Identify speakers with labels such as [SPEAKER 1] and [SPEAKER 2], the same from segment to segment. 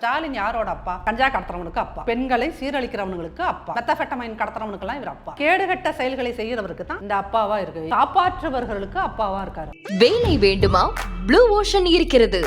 [SPEAKER 1] ஸ்டாலின் யாரோட அப்பா? கஞ்சா கடத்துறவனுக்கு அப்பா. பெண்களை சீரழிக்கிறவனுக்கு அப்பா. மெத்தபெட்டமைன் கடத்துறவனுக்கு இவர் அப்பா. கேடுகட்ட செயல்களை செய்யறவருக்கு தான் இந்த அப்பாவா இருக்கு காப்பாற்றுவர்களுக்கு அப்பாவா இருக்காரு.
[SPEAKER 2] வேலை வேண்டுமா? ப்ளூ ஓஷன் இருக்கிறது.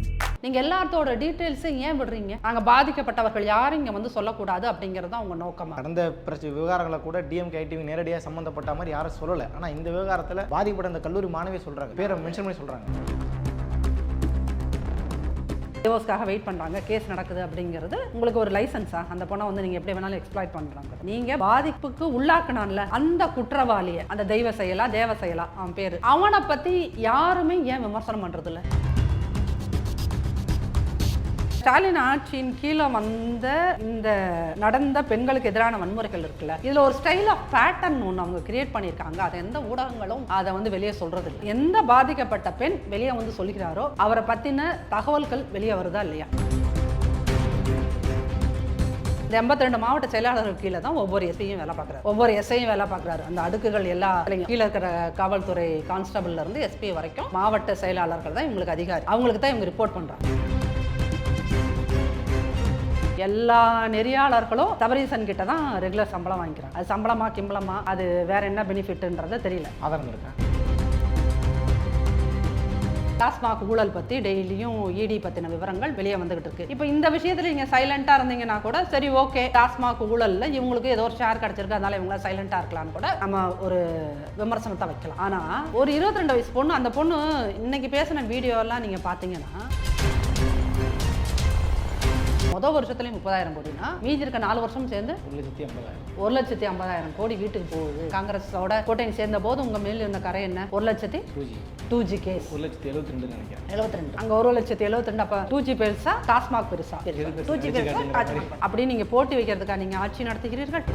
[SPEAKER 1] நீங்க எல்லாத்தோட டீட்டெயில்ஸையும் ஏன் விடுறீங்க? நாங்க பாதிக்கப்பட்டவர்கள் யாரும் இங்க வந்து சொல்லக்கூடாது அப்படிங்கிறது தான் உங்க நோக்கமா?
[SPEAKER 3] கடந்த பிரச்சனை விவகாரங்களை கூட டிஎம்கே ஐடிவி நேரடியாக சம்மந்தப்பட்ட மாதிரி யாரும் சொல்லலை. ஆனால் இந்த விவகாரத்தில் பாதிக்கப்பட்ட அந்த கல்லூரி மாணவி சொல்கிறாங்க பேரை மென்ஷன் பண்ணி சொல்கிறாங்க
[SPEAKER 1] டிவோர்ஸ்க்காக வெயிட் பண்றாங்க. கேஸ் நடக்குது அப்படிங்கிறது உங்களுக்கு ஒரு லைசன்ஸா அந்த பொண்ணை வந்து நீங்க எப்படி வேணாலும் எக்ஸ்ப்ளாய்ட் பண்றாங்க. நீங்க பாதிப்புக்கு உள்ளாக்குனான்ல அந்த குற்றவாளியை அந்த தெய்வ செயலா தேவ செயலா அவன் பேரு அவனை பத்தி யாருமே ஏன் விமர்சனம் பண்றது இல்ல ஸ்டாலின் ஆட்சியின் கீழே வந்த இந்த நடந்த பெண்களுக்கு எதிரான வன்முறைகள் இருக்குல்ல இதுல ஒரு ஸ்டைல் ஆஃப் பேட்டர்ன் ஒன்று அவங்க கிரியேட் பண்ணியிருக்காங்க. அதை எந்த ஊடகங்களும் அதை வந்து வெளியே சொல்றது இல்லை எந்த பாதிக்கப்பட்ட பெண் வெளியே வந்து சொல்கிறாரோ அவரை பத்தின தகவல்கள் வெளியே வருதா இல்லையா? இந்த எண்பத்தி ரெண்டு மாவட்ட செயலாளர்கள் கீழே தான் ஒவ்வொரு எஸ்ஐயும் வேலை பார்க்குறாரு. ஒவ்வொரு எஸ்ஐயும் வேலை பார்க்குறாரு. அந்த அடுக்குகள் எல்லா கீழே இருக்கிற காவல்துறை கான்ஸ்டபிள்ல இருந்து எஸ்பி வரைக்கும் மாவட்ட செயலாளர்கள் தான் இவங்களுக்கு அதிகாரி. அவங்களுக்கு தான் இவங்க ரிப்போர்ட் பண்ணுறாங்க எல்லா நெறியாளர்களும் தபரீசன் கிட்ட தான் ரெகுலர் சம்பளம் வாங்கிக்கிறாங்க. அது சம்பளமா கிம்பளமா அது வேற என்ன பெனிஃபிட்ன்றது தெரியல.
[SPEAKER 3] ஆதாரம் இருக்கேன்
[SPEAKER 1] டாஸ்மாக் ஊழல் பத்தி டெய்லியும் இடி பத்தின விவரங்கள் வெளியே வந்துகிட்டு இருக்கு. இப்போ இந்த விஷயத்துல நீங்க சைலண்டா இருந்தீங்கன்னா கூட சரி ஓகே டாஸ்மாக் ஊழல்ல இவங்களுக்கு ஏதோ ஒரு ஷேர் கிடைச்சிருக்கு அதனால இவங்க சைலண்டா இருக்கலாம்னு கூட நம்ம ஒரு விமர்சனத்தை வைக்கலாம். ஆனா ஒரு இருபத்தி ரெண்டு வயசு பொண்ணு அந்த பொண்ணு இன்னைக்கு பேசின வீடியோ எல்லாம் நீங்க பாத்தீங்கன்னா முதல் வருஷத்துலயும் முப்பதாயிரம் கோடினா மீதி இருக்க நாலு வருஷம் சேர்ந்து
[SPEAKER 3] ஒரு லட்சத்தி ஐம்பதாயிரம்.
[SPEAKER 1] ஒரு லட்சத்தி ஐம்பதாயிரம் கோடி வீட்டுக்கு போகுது. காங்கிரஸோட கூட்டணி சேர்ந்த போது உங்க மேல இருந்த கரை என்ன? ஒரு லட்சத்தி
[SPEAKER 3] டூ ஜி.
[SPEAKER 1] கேஸ்.
[SPEAKER 3] ஒரு லட்சத்தி எழுபத்தி ரெண்டு நினைக்கிறேன்.
[SPEAKER 1] எழுபத்தி ரெண்டு அங்க ஒரு லட்சத்தி எழுபத்தி ரெண்டு அப்ப டூ ஜி பெருசா டாஸ்மாக் பெருசா. டூ ஜி பெருசா
[SPEAKER 3] அடிச்சு
[SPEAKER 1] டாஸ்மாக் பெருசா. அப்படி நீங்க போட்டி வைக்கிறதுக்கா நீங்க ஆட்சி நடத்துகிறீர்கள்.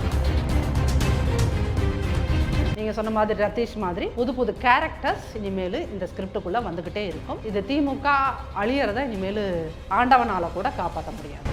[SPEAKER 1] நீங்க சொன்ன மாதிரி ரதீஷ் மாதிரி புது புது கேரக்டர்ஸ் இனிமேல் இந்த ஸ்கிரிப்டுக்குள்ள வந்துகிட்டே இருக்கும். இது திமுக அழியறத இனிமேல் ஆண்டவனால கூட காப்பாற்ற முடியாது.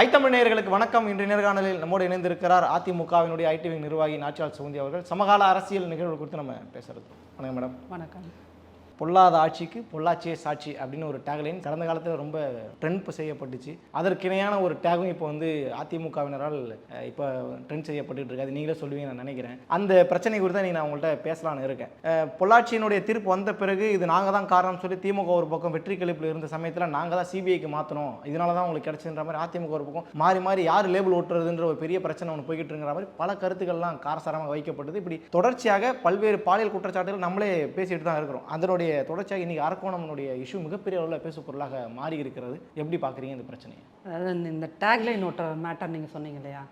[SPEAKER 3] ஐத்தமிழ் நேயர்களுக்கு வணக்கம். இன்று நேர்காணலில் நம்மோடு இணைந்திருக்கிறார் அதிமுகவினுடைய ஐடிவி நிர்வாகி நாச்சியால் சுகுந்தி அவர்கள். சமகால அரசியல் நிகழ்வு குறித்து நம்ம பேசுறது. வணக்கம் மேடம்.
[SPEAKER 1] வணக்கம்.
[SPEAKER 3] பொல்லாத ஆட்சிக்கு பொள்ளாச்சியே சாட்சி அப்படின்னு ஒரு டேக்லைன் கடந்த காலத்தில் ரொம்ப ட்ரெண்ட் செய்யப்பட்டுச்சு. அதற்கிணையான ஒரு டேகும் இப்போ வந்து அதிமுகவினரால் இப்போ ட்ரெண்ட் செய்யப்பட்டுட்டு இருக்கு. அது நீங்களே சொல்லுவீங்க நான் நினைக்கிறேன். அந்த பிரச்சனை குறித்து நீங்கள் நான் உங்கள்கிட்ட பேசலாம்னு இருக்கேன். பொள்ளாச்சியினுடைய தீர்ப்பு வந்த பிறகு இது நாங்கள் தான் காரணம் சொல்லி திமுக ஒரு பக்கம் வெற்றி கழிப்பில் இருந்த சமயத்தில் நாங்கள் தான் சிபிஐக்கு மாற்றணும் இதனால தான் உங்களுக்கு கிடைச்சுன்ற மாதிரி அதிமுக ஒரு பக்கம் மாறி மாறி யார் லேபிள் ஓட்டுறதுன்ற ஒரு பெரிய பிரச்சனை ஒன்று போய்கிட்டு இருக்கிற மாதிரி பல கருத்துக்கள்லாம் காரசாரமாக வைக்கப்பட்டது. இப்படி தொடர்ச்சியாக பல்வேறு பாலியல் குற்றச்சாட்டுகள் நம்மளே பேசிட்டு தான் இருக்கிறோம். அதனுடைய தொடர்ச்சியாக இன்னைக்கு அரக்கோணம்னுடைய இஷ்யூ மிகப்பெரிய அளவில் பேசு பொருளாக மாறி இருக்கிறது எப்படி பார்க்குறீங்க இந்த பிரச்சனையை?
[SPEAKER 1] அதாவது இந்த- இந்த டேக்லைன் ஓட்டுற மேட்டர் நீங்கள் சொன்னீங்க இல்லையா?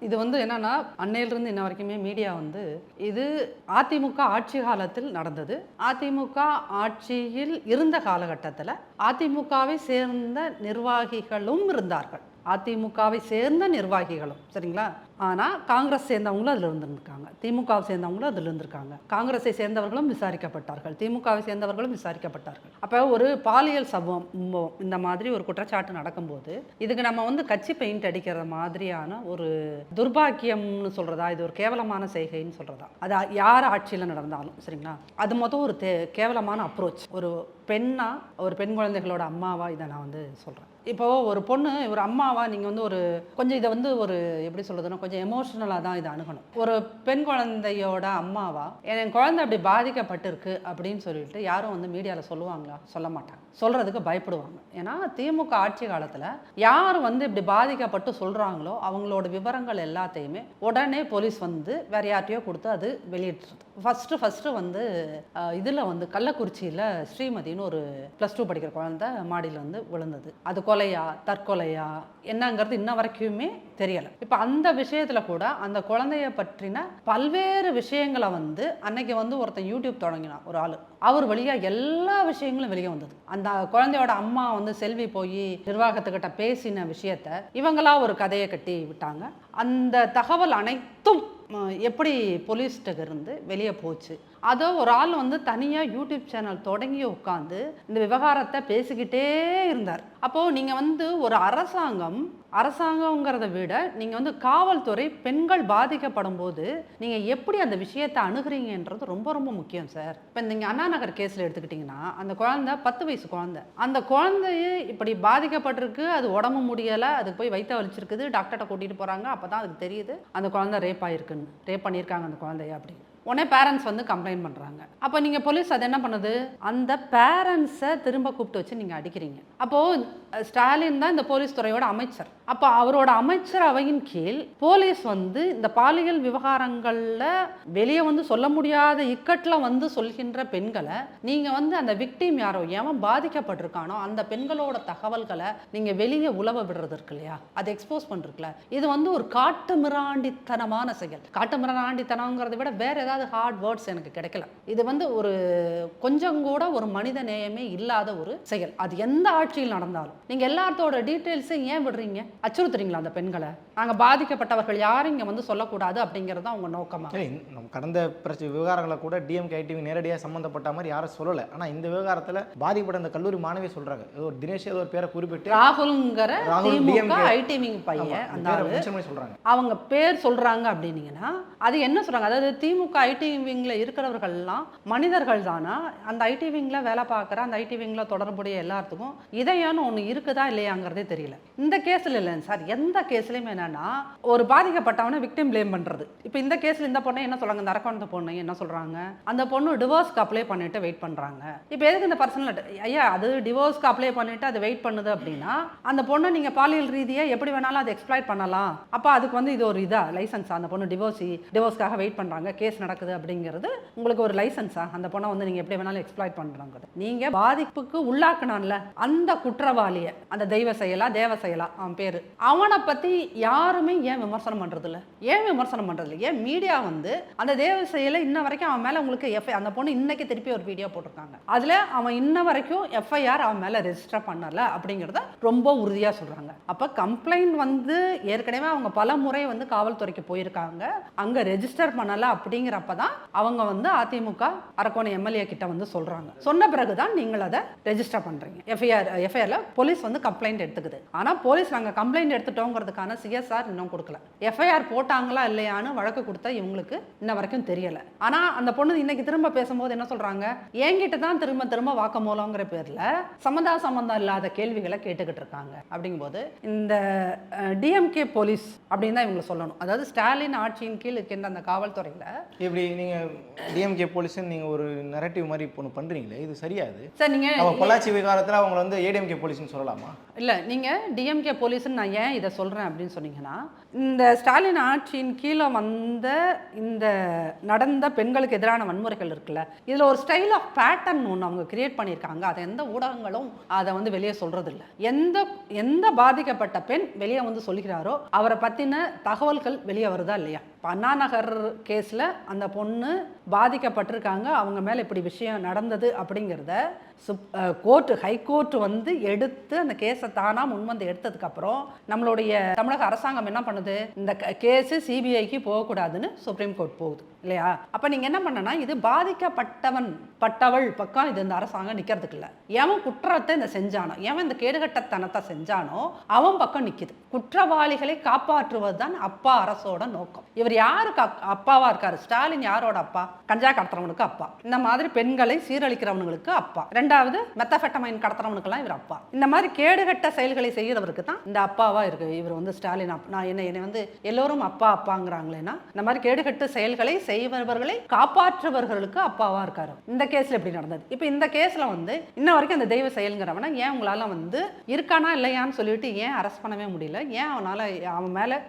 [SPEAKER 1] இது வந்து என்னன்னா அன்னையிலிருந்து இன்ன வரைக்குமே மீடியா வந்து இது அதிமுக ஆட்சி காலத்தில் நடந்தது. அதிமுக ஆட்சியில் இருந்த காலகட்டத்தில் அதிமுகவை சேர்ந்த நிர்வாகிகளும் இருந்தார்கள். அதிமுகவை சேர்ந்த நிர்வாகிகளும் சரிங்களா? ஆனால் காங்கிரஸ் சேர்ந்தவங்களும் அதில் இருந்திருக்காங்க திமுகவை சேர்ந்தவங்களும் அதில் இருந்திருக்காங்க. காங்கிரஸை சேர்ந்தவர்களும் விசாரிக்கப்பட்டார்கள். திமுகவை சேர்ந்தவர்களும் விசாரிக்கப்பட்டார்கள். அப்போ ஒரு பாலியல் சம்பவம் சம்பவம் இந்த மாதிரி ஒரு குற்றச்சாட்டு நடக்கும்போது இதுக்கு நம்ம வந்து கட்சி பெயிண்ட் அடிக்கிற மாதிரியான ஒரு துர்பாக்கியம்னு சொல்கிறதா இது ஒரு கேவலமான செய்கைன்னு சொல்கிறதா அது யார் ஆட்சியில் நடந்தாலும் சரிங்களா? அது மொத்தம் ஒரு தே கேவலமான அப்ரோச் ஒரு பெண்ணா ஒரு பெண் குழந்தைகளோட அம்மாவா இதை நான் வந்து சொல்கிறேன் இப்போ ஒரு பொண்ணு ஒரு அம்மாவா நீங்கள் வந்து ஒரு கொஞ்சம் இதை வந்து ஒரு எப்படி சொல்கிறதுன்னா கொஞ்சம் எமோஷ்னலாக தான் இதை அணுகணும். ஒரு பெண் குழந்தையோட அம்மாவா என் குழந்தை அப்படி பாதிக்கப்பட்டிருக்கு அப்படின்னு சொல்லிட்டு யாரும் வந்து மீடியாவில் சொல்லுவாங்களா? சொல்ல மாட்டாங்க. சொல்கிறதுக்கு பயப்படுவாங்க. ஏன்னா திமுக ஆட்சி காலத்தில் யார் வந்து இப்படி பாதிக்கப்பட்டு சொல்கிறாங்களோ அவங்களோட விவரங்கள் எல்லாத்தையுமே உடனே போலீஸ் வந்து வேற யார்ட்டையோ கொடுத்து அது வெளியிட்டுருது ஃபஸ்ட்டு ஃபஸ்ட்டு வந்து இதில் வந்து கள்ளக்குறிச்சியில் ஸ்ரீமதின்னு ஒரு ப்ளஸ் டூ படிக்கிற குழந்தை மாடியில் வந்து விழுந்தது. அது கொலையா தற்கொலையா என்னங்கிறது இன்ன வரைக்குமே தெரியலை. இப்போ அந்த விஷயத்தில் விஷயத்துல கூட அந்த குழந்தைய பற்றின பல்வேறு விஷயங்களை வந்து அன்னைக்கு வந்து ஒருத்தன் யூடியூப் தொடங்கினான் ஒரு ஆள். அவர் வழியா எல்லா விஷயங்களும் வெளியே வந்தது. அந்த குழந்தையோட அம்மா வந்து செல்வி போய் நிர்வாகத்துக்கிட்ட பேசின விஷயத்த இவங்களா ஒரு கதையை கட்டி விட்டாங்க. அந்த தகவல் அனைத்தும் எப்படி போலீஸ்கிட்ட இருந்து வெளியே போச்சு? அதோ ஒரு ஆள் வந்து தனியாக யூடியூப் சேனல் தொடங்கி உட்காந்து இந்த விவகாரத்தை பேசிக்கிட்டே இருந்தார். அப்போது நீங்கள் வந்து ஒரு அரசாங்கம் அரசாங்கங்கிறத விட நீங்கள் வந்து காவல்துறை பெண்கள் பாதிக்கப்படும் போது நீங்கள் எப்படி அந்த விஷயத்தை அணுகுறீங்கன்றது ரொம்ப ரொம்ப முக்கியம் சார். இப்போ நீங்கள் அண்ணா நகர் கேஸில் எடுத்துக்கிட்டிங்கன்னா அந்த குழந்தை பத்து வயசு குழந்தை. அந்த குழந்தைய இப்படி பாதிக்கப்பட்டிருக்கு அது உடம்பு முடியலை அதுக்கு போய் வைத்த வலிச்சிருக்குது டாக்டர்கிட்ட கூட்டிகிட்டு போகிறாங்க அப்போ தான் அதுக்கு தெரியுது அந்த குழந்தை ரேப் ஆயிருக்குன்னு. ரேப் பண்ணியிருக்காங்க அந்த குழந்தைய அப்படின்னு. உடனே பேரண்ட்ஸ் வந்து கம்ப்ளைண்ட் பண்ணுறாங்க அப்போ நீங்கள் போலீஸ் அது என்ன பண்ணுது? அந்த பேரண்ட்ஸை திரும்ப கூப்பிட்டு வச்சு நீங்கள் அடிக்கிறீங்க. அப்போது ஸ்டாலின் தான் இந்த போலீஸ் துறையோட அமைச்சர். அப்போ அவரோட அமைச்சர் அவையின் கீழ் போலீஸ் வந்து இந்த பாலியல் விவகாரங்களில் வெளியே வந்து சொல்ல முடியாத இக்கட்டில் வந்து சொல்கின்ற பெண்களை நீங்கள் வந்து அந்த விக்டிம் யாரோ ஏன் பாதிக்கப்பட்டிருக்கானோ அந்த பெண்களோட தகவல்களை நீங்கள் வெளியே உழவ விடுறது இருக்கு இல்லையா? அதை எக்ஸ்போஸ் பண்ணிருக்குல்ல இது வந்து ஒரு காட்டு மிராண்டித்தனமான செயல். காட்டு மிராண்டித்தனங்கிறத விட வேற ஏதாவது ஹார்ட் வேர்ட்ஸ் எனக்கு கிடைக்கல. இது வந்து ஒரு கொஞ்சம் கூட ஒரு மனித நேயமே இல்லாத ஒரு செயல். அது எந்த ஆட்சியில் நடந்தாலும். நீங்க எல்லாத்தோட டீட்டெயில்ஸையும் ஏன் விடுறீங்க? அச்சுறுத்துறீங்களா அந்த பெண்களை? நாங்க பாதிக்கப்பட்டவர்கள் யாரும் இங்க வந்து சொல்லக்கூடாது அப்படிங்கிறது தான் உங்க நோக்கமா?
[SPEAKER 3] இல்லை நம்ம கடந்த பிரச்சனை விவகாரங்களை கூட டிஎம்கே ஐடிவி நேரடியாக சம்மந்தப்பட்ட மாதிரி யாரும் சொல்லலை. ஆனால் இந்த விவகாரத்தில் பாதிக்கப்பட்ட அந்த கல்லூரி மாணவி சொல்கிறாங்க ஏதோ ஒரு தினேஷ் ஏதோ ஒரு பேரை குறிப்பிட்டு
[SPEAKER 1] ராகுல்ங்கிற
[SPEAKER 3] ராகுல்
[SPEAKER 1] திமுக பையன். அந்த
[SPEAKER 3] சொல்கிறாங்க
[SPEAKER 1] அவங்க பேர் சொல்றாங்க அப்படின்னீங்கன்னா அது என்ன சொல்றாங்க? அதாவது திமுக ஐடி விங்கில் இருக்கிறவர்கள்லாம் மனிதர்கள் தானா அந்த ஐடி விங்கில் வேலை பார்க்குற அந்த ஐடி விங்கில் தொடர்புடைய எல்லாத்துக்கும் இதயம்னு ஒன்று இருக்குதா இல்லையாங்கிறதே தெரியல. இந்த கேஸில் இல்லைங்க சார். எந்த கேஸ்லையும் என்னென்னா ஒரு பாதிக்கப்பட்டவனை விக்டிம் ப்ளேம் பண்ணுறது இப்போ இந்த கேஸில் இந்த பொண்ணை என்ன சொல்கிறாங்க இந்த அரக்கோணத்த பொண்ணு என்ன சொல்கிறாங்க அந்த பொண்ணு டிவோர்ஸ்க்கு அப்ளை பண்ணிட்டு வெயிட் பண்ணுறாங்க இப்போ எதுக்கு இந்த பர்சனல் ஐயா அது டிவோர்ஸ்க்கு அப்ளை பண்ணிட்டு அது வெயிட் பண்ணுது அப்படின்னா அந்த பொண்ணை நீங்கள் பாலியல் ரீதியாக எப்படி வேணாலும் அதை எக்ஸ்ப்ளாய்ட் பண்ணலாம். அப்போ அதுக்கு வந்து இது ஒரு இதா லைசன்ஸ் அந்த பொண்ணு டிவோர்ஸி டிவோர்ஸ்க்காக வெயிட் பண்ணுறாங்க கேஸ் நடக்குது அப்படிங்கிறது உங்களுக்கு ஒரு லைசன்ஸா அந்த பொண்ணை வந்து நீங்க எப்படி வேணாலும் எக்ஸ்ப்ளாய்ட் பண்றாங்க நீங்க பாதிப்புக்கு உள்ளாக்கணும்ல அந்த குற்றவாளியை அந்த தெய்வ செயலா தேவ செயலா அவன் பேரு. அவனை பத்தி யாருமே ஏன் விமர்சனம் பண்றது இல்ல ஏன் விமர்சனம் பண்றது இல்ல ஏன் மீடியா வந்து அந்த தேவ செயலை இன்ன வரைக்கும் அவன் மேல உங்களுக்கு எஃப்ஐ அந்த பொண்ணு இன்னைக்கு திருப்பி ஒரு வீடியோ போட்டிருக்காங்க. அதுல அவன் இன்ன வரைக்கும் எஃப்ஐஆர் அவன் மேல ரெஜிஸ்டர் பண்ணல அப்படிங்கிறத ரொம்ப உறுதியா சொல்றாங்க. அப்ப கம்ப்ளைண்ட் வந்து ஏற்கனவே அவங்க பல முறை வந்து காவல்துறைக்கு போயிருக்காங்க. அங்க ரெஜிஸ்டர் பண்ணல அப்படிங்கிறப்ப தான் அவங்க வந்து அதிமுக அரக்கோணம் எம்எல்ஏ கிட்ட வந்து சொல்றாங்க. சொன்ன பிறகு தான் நீங்கள் அதை ரெஜிஸ்டர் பண்றீங்க. எஃப்ஐஆர் எஃப்ஐஆர்ல போலீஸ் வந்து கம்ப்ளைண்ட் எடுத்துக்குது. ஆனால் போலீஸ் நாங்க கம்ப்ளைண்ட் எடுத்துட்டோங்கிறதுக்கான சிஎஸ்ஆர் இன்னும் கொடுக்கல. எஃப்ஐஆர் போட்டாங்களா இல்லையான்னு வழக்கு கொடுத்தா இவங்களுக்கு இன்ன வரைக்கும் தெரியல. ஆனா அந்த பொண்ணு இன்னைக்கு திரும்ப பேசும்போது என்ன சொல்றாங்க? என்கிட்ட தான் திரும்ப திரும்ப வாக்குமூலங்கிற பேர்ல சம்மந்தா சம்மந்தம் இல்லாத கேள்விகளை கேட்டுக்கிட்டு இருக்காங்க. அப்படிங்கும்போது இந்த டிஎம்கே போலீஸ் அப்படின்னு தான் இவங்களை சொல்லணும். அதாவது ஸ்டாலின் ஆட்சியின் கீழ் இருக்கின்ற அந்த காவல்துறையில
[SPEAKER 3] இப்படி நீங்கள் டிஎம்கே போலீஸ்னு நீங்கள் ஒரு நரேட்டிவ் மாதிரி இப்போ ஒன்று பண்ணுறீங்களே இது சரியாது.
[SPEAKER 1] சார் நீங்க
[SPEAKER 3] அவங்க பொள்ளாச்சி விவகாரத்தில் அவங்க வந்து ஏடிஎம்கே போலீஸ்னு சொல்லலாமா?
[SPEAKER 1] இல்ல நீங்க டிஎம்கே போலீஸ்னு நான் ஏன் இதை சொல்றேன் அப்படின்னு சொன்னீங்கன்னா இந்த ஸ்டாலின் ஆட்சியின் கீழே வந்த இந்த நடந்த பெண்களுக்கு எதிரான வன்முறைகள் இருக்குல்ல இதுல ஒரு ஸ்டைல் ஆஃப் பேட்டர்ன் ஒன்று அவங்க கிரியேட் பண்ணியிருக்காங்க. அதை எந்த ஊடகங்களும் அதை வந்து வெளியே சொல்றது இல்ல எந்த எந்த பாதிக்கப்பட்ட பெண் வெளியே வந்து சொல்கிறாரோ அவரை பத்தின தகவல்கள் வெளியே வருதா இல்லையா? அண்ணா நகர் கேஸ்ல அந்த பொண்ணு பாதிக்கப்பட்டிருக்காங்க. அவங்க மேல இப்படி விஷயம் நடந்தது அப்படிங்கிறத சுப் கோர்ட்டு ஹைகோர்ட்டு வந்து எடுத்து அந்த கேஸை தானா முன்வந்து எடுத்ததுக்கப்புறம் நம்மளுடைய தமிழக அரசாங்கம் என்ன பண்ணுது? இந்த கேஸு சிபிஐக்கு போகக்கூடாதுன்னு சுப்ரீம் கோர்ட் போகுது. இல்லையா? அப்போ நீங்கள் என்ன பண்ணனா இது பாதிக்கப்பட்டவன் பட்டவள் பக்கம் இது இந்த அரசாங்கம் நிற்கிறதுக்கு இல்லை. எவன் குற்றத்தை இந்த செஞ்சானோ எவன் இந்த கேடுகட்டத்தனத்தை செஞ்சானோ அவன் பக்கம் நிற்கிது குற்றவாளிகளை காப்பாற்றுவது தான் அப்பா அரசோட நோக்கம். இவர் யாருக்கு அப்பாவாக அப்பாவா இருக்காரு? ஸ்டாலின் யாரோட அப்பா? கஞ்சா கடத்துறவனுக்கு அப்பா. இந்த மாதிரி பெண்களை சீரழிக்கிறவனுங்களுக்கு அப்பா. ரெண்டாவது மெத்தஃபெட்டமைன் கடத்துறவனுக்குலாம் இவர் அப்பா. இந்த மாதிரி கேடுகட்ட செயல்களை செய்கிறவருக்கு தான் இந்த அப்பாவா இருக்கு. இவர் வந்து ஸ்டாலின் அப் நான் என்ன என்னை வந்து எல்லோரும் அப்பா அப்பாங்கிறாங்களேன்னா இந்த மாதிரி கேடுகட்ட செயல்களை செய்பவர்களை காப்பாற்றுபவர்களுக்கு அப்பாவா இருக்காரு. இந்த கேஸ்ல எப்படி நடந்தது? இப்போ இந்த கேஸ்ல வந்து இன்ன வரைக்கும் அந்த தெய்வ செயல்ங்கிறவனை ஏன் உங்களால வந்து இருக்கானா இல்லையான்னு சொல்லிட்டு ஏன் அரெஸ்ட் பண்ணவே முடியல? ஏன் அவனால அவன் மேல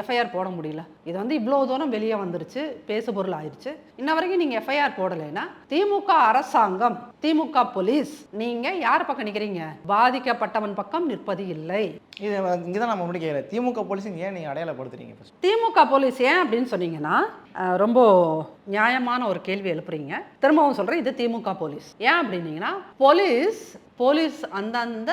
[SPEAKER 1] எஃப்ஐஆர் போட முடியல? இது வந்து இவ்வளோ தூரம் வெளியே வந்துருச்சு பேசு பொருள் ஆயிடுச்சு இன்ன வரைக்கும் நீங்க எஃப்ஐஆர் போடலைன்னா திமுக அரசாங்கம் திமுக போலீஸ் நீங்க யார் பக்கம் நிக்கிறீங்க? பாதிக்கப்பட்டவன் பக்கம் நிற்பது இல்லை.
[SPEAKER 3] இது இங்கே தான் நம்ம முன்னாடி கேட்குறேன் திமுக போலீஸுங்க ஏன் நீங்கள் அடையாளப்படுத்துறீங்க?
[SPEAKER 1] திமுக போலீஸ் ஏன் அப்படின்னு சொன்னீங்கன்னா ரொம்ப நியாயமான ஒரு கேள்வி எழுப்புறீங்க. திரும்பவும் சொல்கிறேன் இது திமுக போலீஸ். ஏன் அப்படின்னீங்கன்னா போலீஸ் போலீஸ் அந்தந்த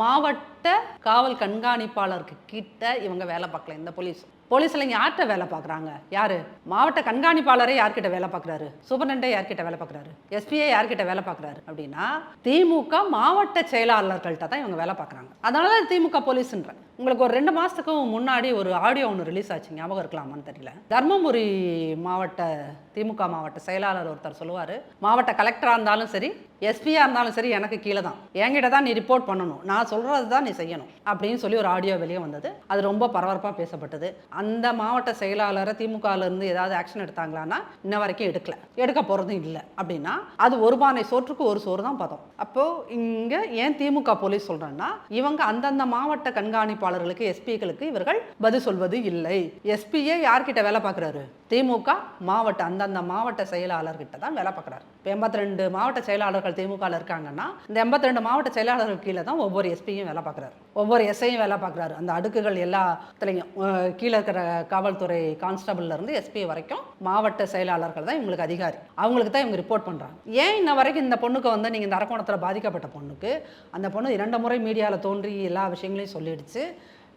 [SPEAKER 1] மாவட்ட காவல் கண்காணிப்பாளருக்கு கிட்ட இவங்க வேலை பார்க்கல இந்த போலீஸ். போலீஸில் இங்கே யார்கிட்ட வேலை பார்க்குறாங்க யார்? மாவட்ட கண்காணிப்பாளரே யார்கிட்ட வேலை பார்க்குறாரு சூப்பரண்டே யார்கிட்ட வேலை பார்க்குறாரு எஸ்பிஐ யார்கிட்ட வேலை பார்க்குறாரு அப்படின்னா திமுக மாவட்ட செயலாளர்கள்ட்ட தான் இவங்க வேலை பார்க்குறாங்க அதனால தான் திமுக போலீஸ்ன்றேன். உங்களுக்கு ஒரு ரெண்டு மாதத்துக்கும் முன்னாடி ஒரு ஆடியோ ஒன்று ரிலீஸ் ஆச்சு. ஞாபகம் இருக்கலாமான்னு தெரியல. தர்மபுரி மாவட்ட திமுக மாவட்ட செயலாளர் ஒருத்தர் சொல்லுவார் மாவட்ட கலெக்டராக இருந்தாலும் சரி எஸ்பியாக இருந்தாலும் சரி எனக்கு கீழே தான். என்கிட்ட தான் நீ ரிப்போர்ட் பண்ணணும். நான் சொல்கிறது தான் நீ செய்யணும். அப்படின்னு சொல்லி ஒரு ஆடியோ வெளியே வந்தது. அது ரொம்ப பரபரப்பாக பேசப்பட்டது. அந்த மாவட்ட செயலாளரை திமுகலேருந்து ஏதாவது ஆக்ஷன் எடுத்தாங்களான்னா இன்ன வரைக்கும் எடுக்கல. எடுக்க போகிறதும் இல்லை. அப்படின்னா அது ஒரு பானை சோற்றுக்கு ஒரு சோறு தான் பார்த்தோம் அப்போது இங்கே ஏன் திமுக போலீஸ் சொல்கிறேன்னா இவங்க அந்தந்த மாவட்ட கண்காணிப்பாளர்களுக்கு எஸ்பிக்களுக்கு இவர்கள் பதில் சொல்வது இல்லை. எஸ்பியே யார்கிட்ட வேலை பார்க்குறாரு? திமுக மாவட்ட அந்தந்த மாவட்ட செயலாளர்கிட்ட தான் வேலை பார்க்குறாரு. எண்பத்தி ரெண்டு மாவட்ட செயலாளர்கள் திமுகவில் இருக்காங்கன்னா இந்த எண்பத்தி ரெண்டு மாவட்ட செயலாளர்கள் கீழே தான் ஒவ்வொரு எஸ்பியும் வேலை பார்க்குறாரு. ஒவ்வொரு எஸ்ஐயும் வேலை பார்க்குறாரு. அந்த அடுக்குகள் எல்லாத்துலேயும் கீழே இருக்கிற காவல்துறை கான்ஸ்டபிள்லேருந்து எஸ்பி வரைக்கும் மாவட்ட செயலாளர்கள் தான் இவங்களுக்கு அதிகாரி. அவங்களுக்கு தான் இவங்க ரிப்போர்ட் பண்ணுறாங்க ஏன் இன்ன வரைக்கும் இந்த பொண்ணுக்கு வந்து நீங்கள் இந்த அரக்கோணத்தில் பாதிக்கப்பட்ட பொண்ணுக்கு அந்த பொண்ணு இரண்டு முறை மீடியாவில் தோன்றி எல்லா விஷயங்களையும் சொல்லிடுச்சு.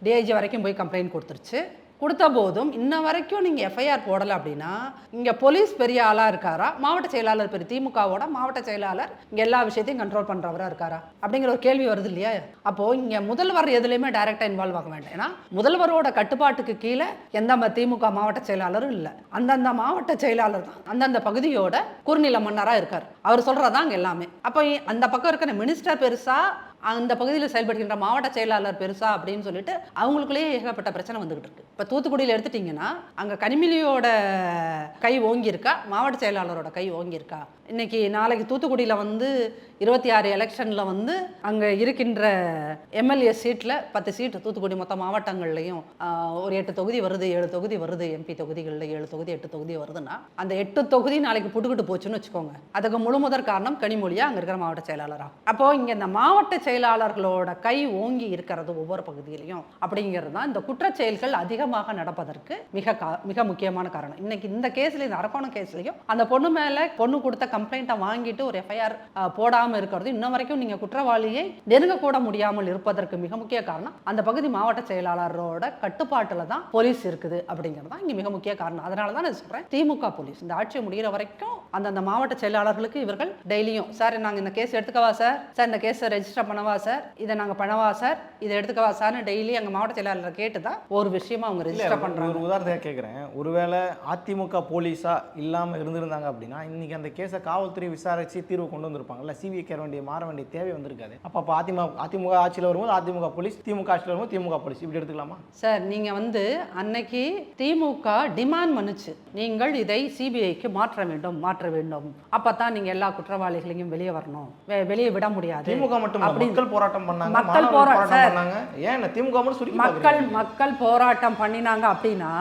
[SPEAKER 1] டிஐஜி வரைக்கும் போய் கம்ப்ளைண்ட் கொடுத்துருச்சு. கொடுத்த போதும் இன்ன வரைக்கும் நீங்கள் எஃப்ஐஆர் போடலை அப்படின்னா இங்கே போலீஸ் பெரிய ஆளாக இருக்காரா? மாவட்ட செயலாளர் பெரிய திமுகவோட மாவட்ட செயலாளர் இங்கே எல்லா விஷயத்தையும் கண்ட்ரோல் பண்ணுறவராக இருக்காரா? அப்படிங்கிற ஒரு கேள்வி வருது இல்லையா? அப்போது இங்கே முதல்வர் எதுலேயுமே டைரெக்டாக இன்வால்வ் ஆக வேண்டாம். ஏன்னா முதல்வரோட கட்டுப்பாட்டுக்கு கீழே எந்த ம- திமுக மாவட்ட செயலாளரும் இல்லை. அந்தந்த மாவட்ட செயலாளர் தான். அந்தந்த பகுதியோட குறுநில மன்னராக இருக்கார். அவர் சொல்கிறதான் அங்கே எல்லாமே. அப்போ அந்த பக்கம் இருக்கிற மினிஸ்டர் பெருசாக அந்த பகுதியில் செயல்படுகின்ற மாவட்ட செயலாளர் பெருசா அப்படின்னு சொல்லிட்டு அவங்களுக்குள்ளேயே ஏகப்பட்ட பிரச்சனை வந்துகிட்டு இருக்கு. இப்போ தூத்துக்குடியில் எடுத்துட்டிங்கன்னா அங்கே கனிமிலியோட கை ஓங்கியிருக்கா? மாவட்ட செயலாளரோட கை ஓங்கியிருக்கா? இன்னைக்கு நாளைக்கு தூத்துக்குடியில் வந்து இருபத்தி ஆறு எலெக்ஷனில் வந்து அங்கே இருக்கின்ற எம்எல்ஏ சீட்டில் பத்து சீட்டு தூத்துக்குடி மொத்த மாவட்டங்கள்லையும் ஒரு எட்டு தொகுதி வருது ஏழு தொகுதி வருது எம்பி தொகுதிகளில் ஏழு தொகுதி எட்டு தொகுதி வருதுன்னா அந்த எட்டு தொகுதி நாளைக்கு புட்டுக்கிட்டு போச்சுன்னு வச்சுக்கோங்க. அதுக்கு முழு முதற் காரணம் கனிமொழியாக அங்கே இருக்கிற மாவட்ட செயலாளராக அப்போ இங்கே இந்த மாவட்ட செயலாளர்களோட கை ஓங்கி இருக்கிறது ஒவ்வொரு பகுதியிலையும் அப்படிங்கிறது தான் இந்த குற்றச்செயல்கள் அதிகமாக நடப்பதற்கு மிக கா மிக முக்கியமான காரணம். இன்னைக்கு இந்த கேஸ்லேயும் இந்த அரக்கோணம் கேஸ்லையும் அந்த பொண்ணு மேலே பொண்ணு கொடுத்த கம்ப்ளைண்ட்டை வாங்கிட்டு ஒரு எஃப்ஐஆர் போடாமல் இருக்கிறது. இன்ன வரைக்கும் நீங்கள் குற்றவாளியை நெருங்க கூட முடியாமல் இருப்பதற்கு மிக முக்கிய காரணம் அந்த பகுதி மாவட்ட செயலாளரோட கட்டுப்பாட்டில் தான் போலீஸ் இருக்குது அப்படிங்கிறது தான் இங்கே மிக முக்கிய காரணம். அதனால தான் நான் சொல்கிறேன் திமுக போலீஸ். இந்த ஆட்சி முடிகிற வரைக்கும் அந்தந்த மாவட்ட செயலாளர்களுக்கு இவர்கள் டெய்லியும் சார் நாங்கள் இந்த கேஸ் எடுத்துக்கவா சார்? சார் இந்த கேஸை ரெஜிஸ்டர் பண்ணவா சார்? இதை நாங்கள் பண்ணவா சார்? இதை எடுத்துக்கவா சார்னு டெய்லி எங்கள் மாவட்ட செயலாளரை கேட்டு தான் ஒரு விஷயமா அவங்க ரெஜிஸ்டர் பண்ணுறாங்க
[SPEAKER 3] ஒரு உதாரணத்துக்கு கேட்குறேன் ஒருவேளை அதிமுக போலீஸா இல்லாம இருந்திருந்தாங்க அப்படின்னா இன்னைக்கு அந்த கேஸை காவல்துறை விசாரிச்சு தீர்வு கொண்டு வந்திருப்பாங்கல்ல? சிபிஐ கேர வேண்டிய மாற வேண்டிய தேவை வந்திருக்காது. அப்ப அப்ப அதிமுக அதிமுக ஆட்சியில் வரும்போது அதிமுக போலீஸ் திமுக ஆட்சியில் வரும்போது திமுக போலீஸ். இப்படி எடுத்துக்கலாமா?
[SPEAKER 1] சார் நீங்கள் வந்து அன்னைக்கு திமுக டிமாண்ட் பண்ணுச்சு. நீங்கள் இதை சிபிஐக்கு மாற்ற வேண்டும் மாற்ற வேண்டும். அப்போ தான் நீங்கள் எல்லா குற்றவாளிகளையும் வெளியே வரணும். வெளியே விட முடியாது.
[SPEAKER 3] திமுக மட்டும் மக்கள் போராட்டம் பண்ணாங்க
[SPEAKER 1] மக்கள்
[SPEAKER 3] போராட்டம். பண்ணாங்க. ஏன் திமுக மட்டும்
[SPEAKER 1] மக்கள்? மக்கள் போராட்டம் பண்ணினாங்க அப்படின்னா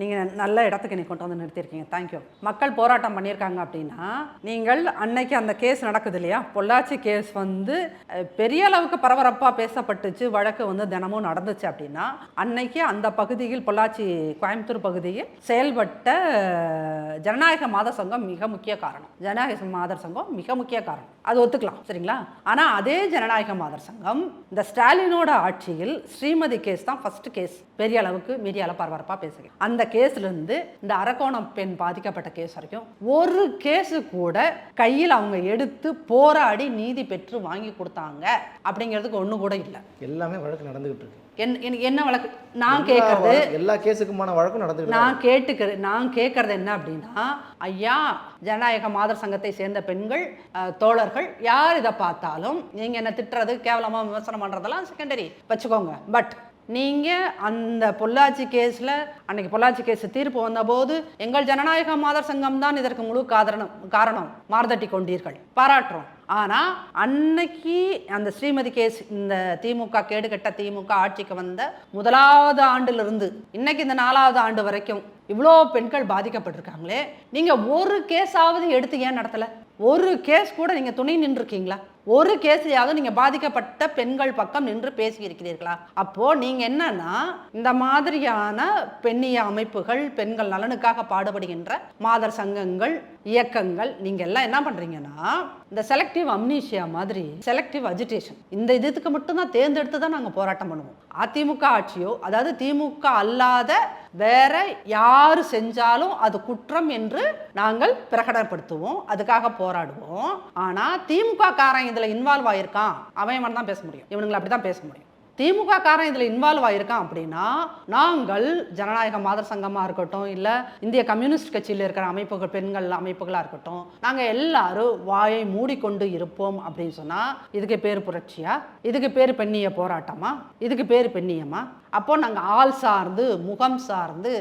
[SPEAKER 1] நீங்கள் நல்ல இடத்துக்கு நீ கொண்டு வந்து நிறுத்தியிருக்கீங்க. தேங்க்யூ மக்கள் போராட்டம் பண்ணியிருக்காங்க அப்படின்னா நீங்கள் நீங்கள் அன்னைக்கு அந்த கேஸ் நடக்குது இல்லையா பொள்ளாச்சி கேஸ் வந்து பெரிய அளவுக்கு பரபரப்பாக பேசப்பட்டுச்சு வழக்கு வந்து தினமும் நடந்துச்சு அப்படின்னா அன்னைக்கு அந்த பகுதியில் பொள்ளாச்சி கோயம்புத்தூர் பகுதியில் செயல்பட்ட ஜனநாயக மாத சங்கம் மிக முக்கிய காரணம். ஜனநாயக மாதர் சங்கம் மிக முக்கிய காரணம். அது ஒத்துக்கலாம் சரிங்களா? ஆனால் அதே ஜனநாயக மாதர் சங்கம் இந்த ஸ்டாலினோட ஆட்சியில் ஸ்ரீமதி கேஸ் தான் ஃபர்ஸ்ட் கேஸ் பெரிய அளவுக்கு மீடியாவில் பரபரப்பாக பேசுகிறேன் அந்த கேஸ்லேருந்து இந்த அரக்கோணம் பெண் பாதிக்கப்பட்ட கேஸ் வரைக்கும் ஒரு கேஸு கூட கூட கையில் அவங்க எடுத்து போராடி நீதி பெற்று வாங்கி கொடுத்தாங்க. அப்படிங்கிறதுக்கு ஒன்று கூட இல்லை.
[SPEAKER 3] எல்லாமே வழக்கு நடந்துகிட்டு இருக்கு.
[SPEAKER 1] என் என்- என்ன வழக்கு? நான் கேட்கறது
[SPEAKER 3] எல்லா கேஸுக்குமான வழக்கும் தான்
[SPEAKER 1] நான் கேட்டுக்கிற நான் கேட்கறது என்ன அப்படின்னா ஐயா ஜனநாயக மாதர் சங்கத்தை சேர்ந்த பெண்கள் தோழர்கள் யார் இதை பார்த்தாலும் நீங்கள் என்ன திட்டுறது கேவலமாக விமர்சனம் பண்ணுறதெல்லாம் செகண்டரி வச்சுக்கோங்க. பட் நீங்கள் அந்த பொள்ளாச்சி கேஸில் அன்னைக்கு பொள்ளாச்சி கேஸ் தீர்ப்பு வந்தபோது எங்கள் ஜனநாயக மாதர் சங்கம் தான் இதற்கு முழு காரணம் காரணம் மார்தட்டி கொண்டீர்கள். பாராட்டுறோம். ஆனால் அன்னைக்கு அந்த ஸ்ரீமதி கேஸ் இந்த திமுக கேடுகட்ட திமுக ஆட்சிக்கு வந்த முதலாவது ஆண்டிலிருந்து இன்னைக்கு இந்த நாலாவது ஆண்டு வரைக்கும் இவ்வளோ பெண்கள் பாதிக்கப்பட்டிருக்காங்களே. நீங்கள் ஒரு கேஸாவது எடுத்து ஏன் நடத்தலை? ஒரு கேஸ் கூட நீங்கள் துணை நின்றுருக்கீங்களா? ஒரு கேஸ்லயாவது நீங்கள் பாதிக்கப்பட்ட பெண்கள் பக்கம் நின்று பேசியிருக்கிறீர்களா? அப்போது நீங்கள் என்னன்னா இந்த மாதிரியான பெண்ணிய அமைப்புகள் பெண்கள் நலனுக்காக பாடுபடுகின்ற மாதர் சங்கங்கள் இயக்கங்கள் நீங்கள் எல்லாம் என்ன பண்ணுறீங்கன்னா இந்த செலக்டிவ் அம்னீஷியா மாதிரி செலக்டிவ் அஜிடேஷன் இந்த இதுக்கு மட்டும்தான் தேர்ந்தெடுத்து தான் நாங்கள் போராட்டம் பண்ணுவோம். அதிமுக ஆட்சியோ அதாவது திமுக அல்லாத வேற யார் செஞ்சாலும் அது குற்றம் என்று நாங்கள் பிரகடனப்படுத்துவோம். அதுக்காக போராடுவோம். ஆனால் திமுக காரன் இதில் இன்வால்வ் ஆயிருக்கான் அவன் மட்டும் தான் பேச முடியும். இவனுங்களை அப்படி தான் பேச முடியும். திமுக காரன் இதில் இன்வால்வ் ஆயிருக்கான் அப்படின்னா நாங்கள் ஜனநாயக மாதர் சங்கமாக இருக்கட்டும் இல்லை இந்திய கம்யூனிஸ்ட் கட்சியில் இருக்கிற அமைப்புகள் பெண்கள் அமைப்புகளாக இருக்கட்டும் நாங்கள் எல்லாரும் வாயை மூடிக்கொண்டு இருப்போம் அப்படின்னு சொன்னால் இதுக்கு பேர் புரட்சியா? இதுக்கு பேர் பெண்ணிய போராட்டமா? இதுக்கு பேர் பெண்ணியமா? அப்போ நாங்கள் ஆள் சார்ந்து முகம் சார்ந்து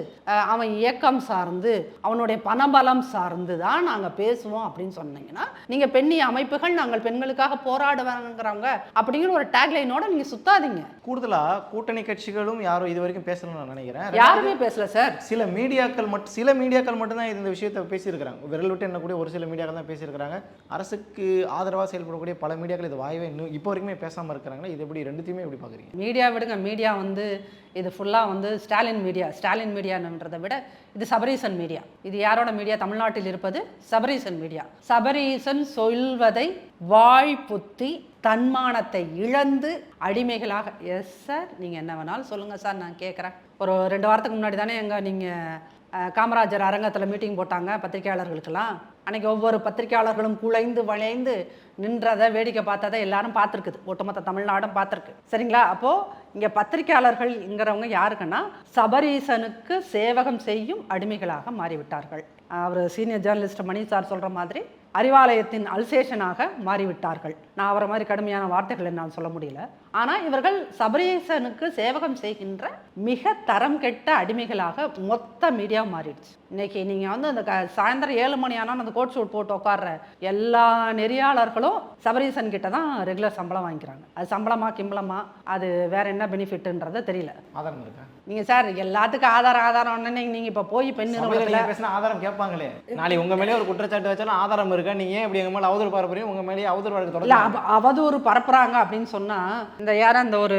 [SPEAKER 1] அவன் இயக்கம் சார்ந்து அவனுடைய பணபலம் சார்ந்து தான் நாங்கள் பேசுவோம் அப்படின்னு சொன்னீங்கன்னா நீங்கள் பெண்ணிய அமைப்புகள் நாங்கள் பெண்களுக்காக போராடுவாங்கிறவங்க அப்படிங்கிற ஒரு டேக்லைனோட நீங்கள் சுத்தாதீங்க.
[SPEAKER 3] கூடுதலா கூட்டணி கட்சிகளும் யாரும் இது வரைக்கும் பேசணும்னு நான் நினைக்கிறேன்.
[SPEAKER 1] யாருமே பேசல சார்.
[SPEAKER 3] சில மீடியாக்கள் மட்டும் சில மீடியாக்கள் மட்டும்தான் இந்த விஷயத்தை பேசியிருக்கிறாங்க. விரல் விட்டு எண்ணக்கூடிய ஒரு சில மீடியாக்கள் தான் பேசியிருக்கிறாங்க. அரசுக்கு ஆதரவாக செயல்படக்கூடிய பல மீடியாக்கள் இது வாயவே இன்னும் இப்போ வரைக்குமே பேசாமல் இருக்கிறாங்களே இது எப்படி ரெண்டுத்தையுமே எப்படி பார்க்குறீங்க
[SPEAKER 1] மீடியா விடுங்க மீடியா வந்து இது ஃபுல்லாக வந்து ஸ்டாலின் மீடியா ஸ்டாலின் மீடியான்றதை விட இது சபரீசன் மீடியா இது யாரோட மீடியா தமிழ்நாட்டில் இருப்பது சபரீசன் மீடியா சபரீசன் சொல்வதை வாய் புத்தி தன்மானத்தை இழந்து அடிமைகளாக எஸ் சார் நீங்கள் என்ன வேணாலும் சொல்லுங்கள் சார் நான் கேட்குறேன் ஒரு ரெண்டு வாரத்துக்கு முன்னாடி தானே எங்கள் நீங்கள் காமராஜர் அரங்கத்தில் மீட்டிங் போட்டாங்க பத்திரிகையாளர்களுக்கெல்லாம். அன்றைக்கி ஒவ்வொரு பத்திரிகையாளர்களும் குலைந்து வளைந்து நின்றதை வேடிக்கை பார்த்ததை எல்லாரும் பார்த்துருக்குது. ஒட்டுமொத்த தமிழ்நாடும் பார்த்துருக்கு. சரிங்களா? அப்போது இங்கே பத்திரிகையாளர்கள்ங்கிறவங்க யாருக்குன்னா சபரீசனுக்கு சேவகம் செய்யும் அடிமைகளாக மாறிவிட்டார்கள். அவர் சீனியர் ஜேர்னலிஸ்ட் மணி சார் சொல்கிற மாதிரி அறிவாலயத்தின் அல்சேஷனாக மாறிவிட்டார்கள். நான் அவரை மாதிரி கடுமையான வார்த்தைகள் என்னால் சொல்ல முடியல. ஆனால் இவர்கள் சபரீசனுக்கு சேவகம் செய்கின்ற மிக தரம் கெட்ட அடிமைகளாக மொத்த மீடியா மாறிடுச்சு. இன்னைக்கு நீங்கள் வந்து அந்த சாயந்தரம் ஏழு மணி ஆனால் அந்த கோட் ஷூட் போட்டு உட்கார்ற எல்லா நெறியாளர்களும் சபரீசன் கிட்ட தான் ரெகுலர் சம்பளம் வாங்கிக்கிறாங்க. அது சம்பளமா கிம்பளமா அது வேற என்ன பெனிஃபிட்ன்றது தெரியல.
[SPEAKER 3] ஆதாரம் இருக்கா?
[SPEAKER 1] நீங்கள் சார் எல்லாத்துக்கும் ஆதாரம் ஆதாரம் நீங்கள் இப்போ போய் பெண்
[SPEAKER 3] பேசினா ஆதாரம் கேட்பாங்களே. நாளைக்கு உங்க மேலே ஒரு குற்றச்சாட்டு வச்சாலும் ஆதாரம் இருக்கா? நீங்க ஏன் இப்படி எங்க மேல அவதூறு பாரம்பரியம் உங்க மேலேயே அவதூறு வழக்கு
[SPEAKER 1] அவ- அவதூறு பரப்புறாங்க அப்படின்னு சொன்னா இந்த யாரும் அந்த ஒரு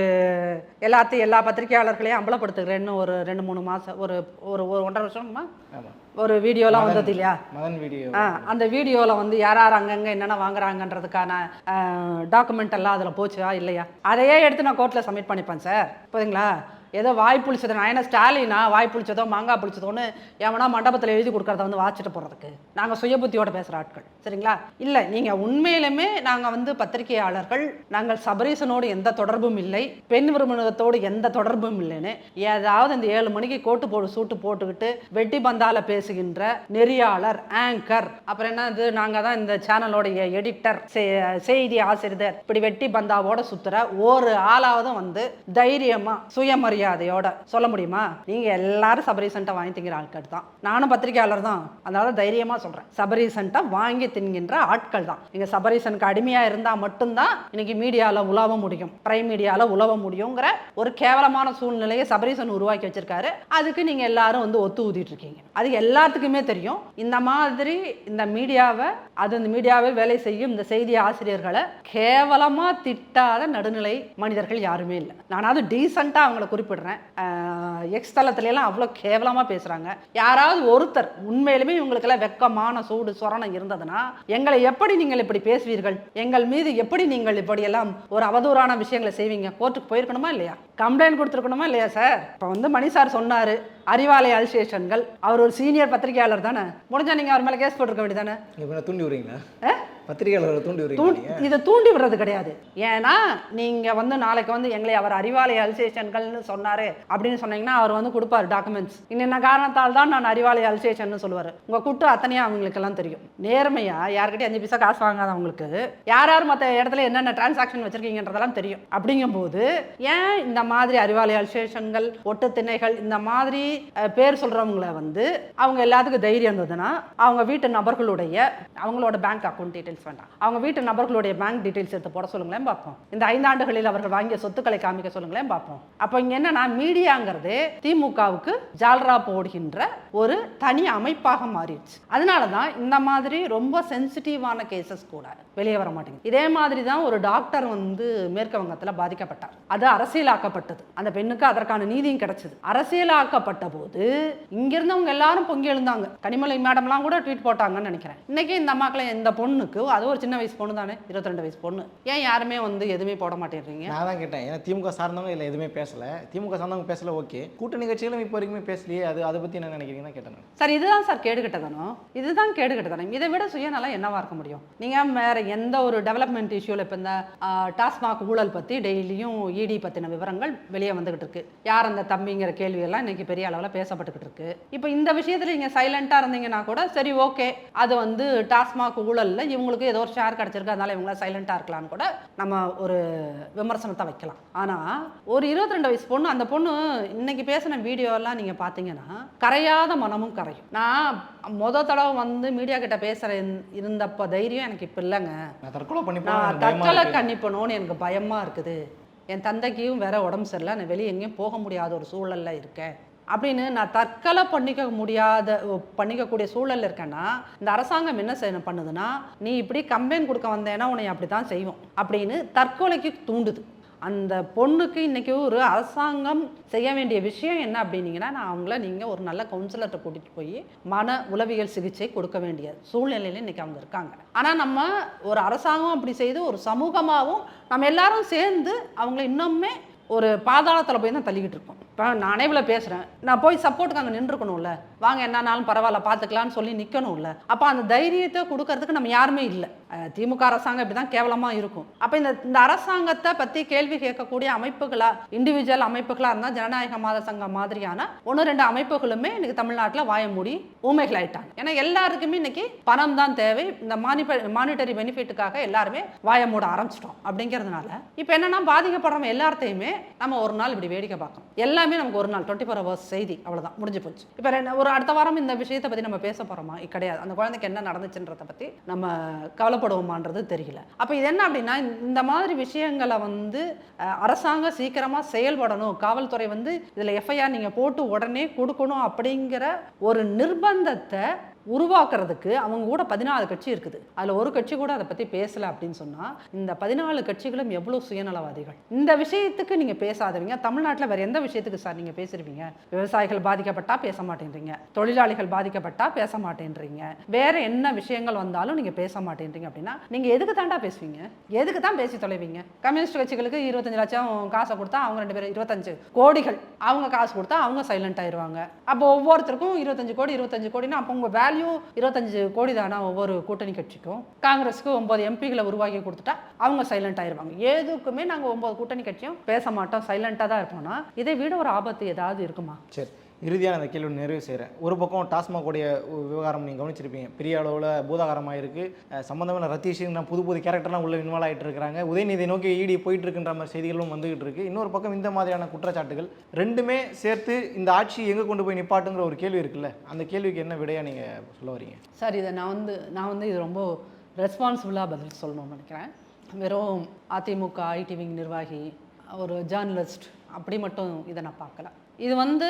[SPEAKER 1] எல்லாத்தையும் எல்லா பத்திரிகையாளர்களையும் அம்பலப்படுத்துகிறேன்னு ஒரு ரெண்டு மூணு மாசம் ஒரு ஒரு ஒரு ஒன்றரை வருஷமா? ஒரு வீடியோலாம் வந்தது இல்லையா?
[SPEAKER 3] மதன் வீடியோ.
[SPEAKER 1] ஆ, அந்த வீடியோவில் வந்து யார் யார் அங்கங்கே என்னென்ன வாங்குறாங்கன்றதுக்கான டாக்குமெண்ட் எல்லாம் அதில் போச்சா இல்லையா? அதையே எடுத்து நான் கோர்ட்டில் சப்மிட் பண்ணிப்பேன் சார் புரியுதுங்களா? ஏதோ வாய் புளிச்சது நான் என்ன ஸ்டாலினா வாய் புளிச்சதோ மாங்காய் புளிச்சதோன்னு எவனா மண்டபத்தில் எழுதி கொடுக்கறத வந்து வாச்சிட்டு போகிறதுக்கு நாங்கள் சுயபுத்தியோட பேசுகிற ஆட்கள். சரிங்களா? இல்லை நீங்கள் உண்மையிலுமே நாங்கள் வந்து பத்திரிகையாளர்கள். நாங்கள் சபரீசனோடு எந்த தொடர்பும் இல்லை. பெண் விருமணத்தோடு எந்த தொடர்பும் இல்லைன்னு. ஏதாவது இந்த ஏழு மணிக்கு கோட்டு போடு சூட்டு போட்டுக்கிட்டு வெட்டி பந்தால பேசுகின்ற நெறியாளர் ஆங்கர் அப்புறம் என்ன இது நாங்கள் தான் இந்த சேனலோடைய எடிட்டர் செய்தி ஆசிரியர். இப்படி வெட்டி பந்தாவோட சுத்துற ஒரு ஆளாவதும் வந்து தைரியமாக தைரியமா மரியாதையோட சொல்ல முடியுமா? நீங்க எல்லாரும் சபரீசன்ட்டை வாங்கி திங்கிற ஆட்கள் தான். நானும் பத்திரிகையாளர் தான். அதனால தைரியமா சொல்றேன். சபரீசன்ட்டை வாங்கி தின்கின்ற ஆட்கள் தான். நீங்க சபரீசனுக்கு அடிமையா இருந்தா மட்டும்தான் இன்னைக்கு மீடியால உலவ முடியும். பிரைம் மீடியால உலவ முடியுங்கிற ஒரு கேவலமான சூழ்நிலையை சபரீசன் உருவாக்கி வச்சிருக்காரு. அதுக்கு நீங்க எல்லாரும் வந்து ஒத்து ஊதிட்டு இருக்கீங்க. அது எல்லாத்துக்குமே தெரியும். இந்த மாதிரி இந்த மீடியாவை அது இந்த மீடியாவில் வேலை செய்யும் இந்த செய்தி ஆசிரியர்களை கேவலமா திட்டாத நடுநிலை மனிதர்கள் யாருமே இல்லை. நானாவது டீசெண்டாக அவங்கள குறிப்பிடுறேன். எக்ஸ் தளத்துல எல்லாம் அவ்வளோ கேவலமா பேசுறாங்க. யாராவது ஒருத்தர் உண்மையிலுமே இவங்களுக்கெல்லாம் வெக்கமான சூடு சொரணம் இருந்ததுன்னா எங்களை எப்படி நீங்கள் இப்படி பேசுவீர்கள்? எங்கள் மீது எப்படி நீங்கள் இப்படியெல்லாம் ஒரு அவதூறான விஷயங்களை செய்வீங்க? கோர்ட்டுக்கு போயிருக்கணுமா இல்லையா? கம்ப்ளைண்ட் கொடுத்துருக்கணுமா இல்லையா சார் இப்போ வந்து மணி சார் சொன்னாரு அறிவாலய அல்சேஷன்கள். அவர் ஒரு சீனியர் பத்திரிகையாளர் தானே. முடிஞ்சா நீங்க அவர் மேல கேஸ் போட்டிருக்க வேண்டியதானே
[SPEAKER 3] தூண்டி விடுறீங்களா? பத்திரிகையாளரை தூண்டி நீங்க?
[SPEAKER 1] இதை தூண்டி விடுறது கிடையாது. ஏன்னா நீங்க வந்து நாளைக்கு வந்து எங்களை அவர் அறிவாலய அல்சேஷன்கள்னு சொன்னாரு அப்படின்னு சொன்னீங்கன்னா அவர் வந்து கொடுப்பாரு டாக்குமெண்ட்ஸ் இன்னென்ன காரணத்தால் தான் நான் அறிவாலய அல்சேஷன் சொல்லுவார். உங்க கூட்டு அத்தனையும் அவங்களுக்கெல்லாம் தெரியும். நேர்மையா யார்கிட்டயும் அஞ்சு பைசா காசு வாங்காதவங்களுக்கு யார் யார் மற்ற இடத்துல என்னென்ன டிரான்சாக்ஷன் வச்சிருக்கீங்கன்றதெல்லாம் தெரியும். அப்படிங்கும்போது ஏன் இந்த மாதிரி அறிவாலய அல்சேஷன்கள் ஒட்டு திணைகள் இந்த மாதிரி பேர் சொல்றவங்கள வந்து அவங்க எல்லாத்துக்கும் தைரியம் இருந்ததுன்னா அவங்க வீட்டு நபர்களுடைய அவங்களோட பேங்க் அக்கௌண்ட் டீட்டெயில்ஸ் வேண்டாம் அவங்க வீட்டு நபர்களுடைய பேங்க் டீட்டெயில்ஸ் எடுத்து போட சொல்லுங்களேன் பார்ப்போம். இந்த ஐந்தாண்டுகளில் அவர்கள் வாங்கிய சொத்துக்களை காமிக்க சொல்லுங்களேன் பார்ப்போம். அப்போ இங்கே என்னன்னா மீடியாங்கிறது திமுகவுக்கு ஜால்ரா போடுகின்ற ஒரு தனி அமைப்பாக மாறிடுச்சு. அதனால தான் இந்த மாதிரி ரொம்ப சென்சிட்டிவான கேசஸ் கூட வெளியே வர மாட்டேங்குது. இதே மாதிரி தான் ஒரு டாக்டர் வந்து மேற்கு வங்கத்தில் பாதிக்கப்பட்டார். அது அரசியலாக்கப்பட்டது. அந்த பெண்ணுக்கு அதற்கான நீதியும் கிடைச்சது. அரசியலாக்கப்பட்ட போது இங்க இருந்தவங்க எல்லாரும் பொங்கி எழுந்தாங்க. கனிமலை மேடம்லாம் கூட ட்வீட் போட்டாங்கன்னு நினைக்கிறேன். இன்னைக்கு இந்த அம்மாக்களை இந்த பொண்ணுக்கு அது ஒரு சின்ன வயசு பொண்ணு தானே இருபத்தி ரெண்டு வயசு பொண்ணு. ஏன் யாருமே வந்து எதுவுமே போட மாட்டேன்றீங்க?
[SPEAKER 3] நான் தான் கேட்டேன். ஏன்னா திமுக சார்ந்தவங்க இல்லை எதுவுமே பேசல. திமுக சார்ந்தவங்க பேசல ஓகே. கூட்டணி கட்சிகளும் இப்போ வரைக்குமே பேசலையே அது அதை பற்றி என்ன நினைக்கிறீங்கன்னு கேட்டேன்.
[SPEAKER 1] சார் இதுதான் சார் கேடு கெட்டதனம் இதுதான் கேடு கெட்டதனம் இதை விட சுயநலம் என்னவா இருக்க முடியும்? நீங்கள் வேற எந்த ஒரு டெவலப்மெண்ட் இஷ்யூவில் இப்போ இந்த டாஸ்மாக் ஊழல் பற்றி டெய்லியும் இடி பற்றின விவரங்கள் வெளியே வந்துகிட்டு இருக்கு. யார் அந்த தம்பிங்கிற கேள்வியெல்லாம் இன்னைக்கு பெரிய அளவில் பேசப்பட்டுக்கிட்டு இருக்கு. இப்போ இந்த விஷயத்தில் நீங்கள் சைலண்ட்டாக இருந்தீங்கன்னா கூட சரி ஓகே. அது வந்து டாஸ்மாக் ஊழலில் இவங்களுக்கு ஏதோ ஒரு ஷேர் கிடச்சிருக்கு அதனால இவங்கள சைலண்ட்டாக இருக்கலாம்னு கூட நம்ம ஒரு விமர்சனத்தை வைக்கலாம். ஆனால் ஒரு இருபத்தி ரெண்டு வயசு பொண்ணு அந்த பொண்ணு இன்னைக்கு பேசின வீடியோலாம் நீங்கள் பார்த்தீங்கன்னா கரையாத மனமும் கரையும். நான் மொதல் தடவை வந்து மீடியா கிட்ட பேசுகிற இருந்தப்போ தைரியம் எனக்கு இப்போ இல்லைங்க.
[SPEAKER 3] தற்கொலை பண்ணி
[SPEAKER 1] நான் தற்கொலை கண்டிப்பணும்னு எனக்கு பயமாக இருக்குது. என் தந்தைக்கும் வேற உடம்பு சரியில்லை. நான் வெளியே எங்கேயும் போக முடியாத ஒரு சூழல்ல இருக்கேன். அப்படின்னு நான் தற்கொலை பண்ணிக்க முடியாத பண்ணிக்கக்கூடிய சூழல்ல இருக்கேன்னா இந்த அரசாங்கம் என்ன செய்ய பண்ணுதுன்னா நீ இப்படி கம்ப்ளைண்ட் கொடுக்க வந்தேன்னா உன்னை அப்படி தான் செய்வோம். அப்படின்னு தற்கொலைக்கு தூண்டுது. அந்த பொண்ணுக்கு இன்றைக்கி ஒரு அரசாங்கம் செய்ய வேண்டிய விஷயம் என்ன அப்படின்னீங்கன்னா நான் அவங்கள நீங்கள் ஒரு நல்ல கவுன்சிலர்கிட்ட கூட்டிகிட்டு போய் மன உளவியல் சிகிச்சை கொடுக்க வேண்டிய சூழ்நிலையில இன்றைக்கி அவங்க இருக்காங்க. ஆனால் நம்ம ஒரு அரசாங்கம் அப்படி செய்து ஒரு சமூகமாகவும் நம்ம எல்லாரும் சேர்ந்து அவங்கள இன்னுமே ஒரு பாதாளத்தில் போய் தான் தள்ளிக்கிட்டு இருக்கோம். இப்போ நானே இவ்வளோ பேசுகிறேன் நான் போய் சப்போர்ட்டுக்கு அங்கே நின்றுக்கணும்ல. வாங்க என்னன்னாலும் பரவாயில்ல பார்த்துக்கலான்னு சொல்லி நிற்கணும்ல அப்போ அந்த தைரியத்தை கொடுக்கறதுக்கு நம்ம யாருமே இல்லை. திமுக அரசாங்கம் இப்படி தான் கேவலமாக இருக்கும். அப்போ இந்த இந்த அரசாங்கத்தை பற்றி கேள்வி கேட்கக்கூடிய அமைப்புகளாக இண்டிவிஜுவல் அமைப்புகளாக இருந்தால் ஜனநாயக மாத சங்கம் மாதிரியான ஒன்று ரெண்டு அமைப்புகளுமே இன்னைக்கு தமிழ்நாட்டில் வாய மூடி ஊமைகள் ஆயிட்டாங்க ஏன்னா எல்லாருக்குமே இன்னைக்கு பணம் தான் தேவை. இந்த மானிப மானிட்டரி பெனிஃபிட்டுக்காக எல்லாருமே வாய மூட ஆரம்பிச்சிட்டோம் அப்படிங்கிறதுனால. இப்போ என்னென்னா பாதிக்கப்படுறவங்க எல்லாத்தையுமே நம்ம ஒரு நாள் இப்படி வேடிக்கை பார்க்கணும். எல்லாமே நமக்கு ஒரு நாள் டுவெண்ட்டி ஃபோர் ஹவர்ஸ் செய்தி அவ்வளோதான் முடிஞ்சு போச்சு. இப்போ ரெண்டு ஒரு அடுத்த வாரம் இந்த விஷயத்தை பற்றி நம்ம பேச போகிறோமா கிடையாது. அந்த குழந்தைக்கு என்ன நடந்துச்சுன்றதை பற்றி நம்ம கவலைப்படுவோமான்றது தெரியல. அப்போ இது என்ன அப்படின்னா இந்த மாதிரி விஷயங்களை வந்து அரசாங்கம் சீக்கிரமாக செயல்படணும். காவல்துறை வந்து இதில் எஃப்ஐஆர் நீங்கள் போட்டு உடனே கொடுக்கணும் அப்படிங்கிற ஒரு நிர்பந்தத்தை உருவாக்குறதுக்கு அவங்க கூட பதினாலு கட்சி இருக்குது. அதில் ஒரு கட்சி கூட அதை பற்றி பேசலை அப்படின்னு சொன்னால் இந்த பதினாலு கட்சிகளும் எவ்வளோ சுயநலவாதிகள்? இந்த விஷயத்துக்கு நீங்கள் பேசாதவங்க. தமிழ்நாட்டில் வேறு எந்த விஷயத்துக்கு சார் நீங்கள் பேசுறீங்க? விவசாயிகள் பாதிக்கப்பட்டா பேச மாட்டேன்றீங்க. தொழிலாளிகள் பாதிக்கப்பட்டால் பேச மாட்டேன்றீங்க. வேறு என்ன விஷயங்கள் வந்தாலும் நீங்கள் பேச மாட்டேன்றீங்க அப்படின்னா நீங்கள் எதுக்கு தாண்டா பேசுவீங்க? எதுக்கு தான் பேசி தொலைவீங்க? கம்யூனிஸ்ட் கட்சிகளுக்கு இருபத்தஞ்சு லட்சம் காசை கொடுத்தா அவங்க ரெண்டு பேரும் இருபத்தஞ்சு கோடிகள். அவங்க காசு கொடுத்தா அவங்க சைலண்ட் ஆயிடுவாங்க அப்போ ஒவ்வொருத்தருக்கும் இருபத்தஞ்சு கோடி இருபத்தஞ்சு கோடினா அப்போ உங்கள் வேல்யூ இருபத்தஞ்சு கோடி தானா ஒவ்வொரு கூட்டணி கட்சிக்கும். காங்கிரஸுக்கு ஒன்பது எம்பிகளை உருவாக்கி கொடுத்துட்டா அவங்க சைலண்ட் ஆயிருவாங்க. எதுக்குமே நாங்கள் ஒன்பது கூட்டணி கட்சியும் பேச மாட்டோம். சைலண்டாக தான் இருப்போம்னா இதை விட ஒரு ஆபத்து ஏதாவது இருக்குமா?
[SPEAKER 3] சரி. இறுதியான அந்த கேள்வி நிறைவு செய்கிறேன் ஒரு பக்கம் டாஸ்மாகோடைய விவகாரம் நீங்கள் கவனிச்சிருப்பீங்க. பெரிய அளவில் பூதாகரமாக இருக்குது சம்மந்தமான ரத்தீஷன் புது புது கேரக்டர்லாம் உள்ள இன்வால்வ் ஆகிட்டு இருக்காங்க உதயநிதி நோக்கி ஈடி போயிட்டுருக்குன்ற மாதிரி செய்திகளும் வந்துகிட்டு இருக்குது இன்னொரு பக்கம் இந்த மாதிரியான குற்றச்சாட்டுகள் ரெண்டுமே சேர்த்து இந்த ஆட்சி எங்கே கொண்டு போய் நிப்பாட்டுங்கிற ஒரு கேள்வி இருக்குல்ல? அந்த கேள்விக்கு என்ன விடையாக நீங்கள் சொல்ல வரீங்க?
[SPEAKER 1] சார் இதை நான் வந்து நான் வந்து இது ரொம்ப ரெஸ்பான்சிபிளாக பதில் சொல்லணும்னு நினைக்கிறேன். வெறும் அதிமுக ஐடி விங் நிர்வாகி ஒரு ஜேர்னலிஸ்ட் அப்படி மட்டும் இதை நான் பார்க்கல. இது வந்து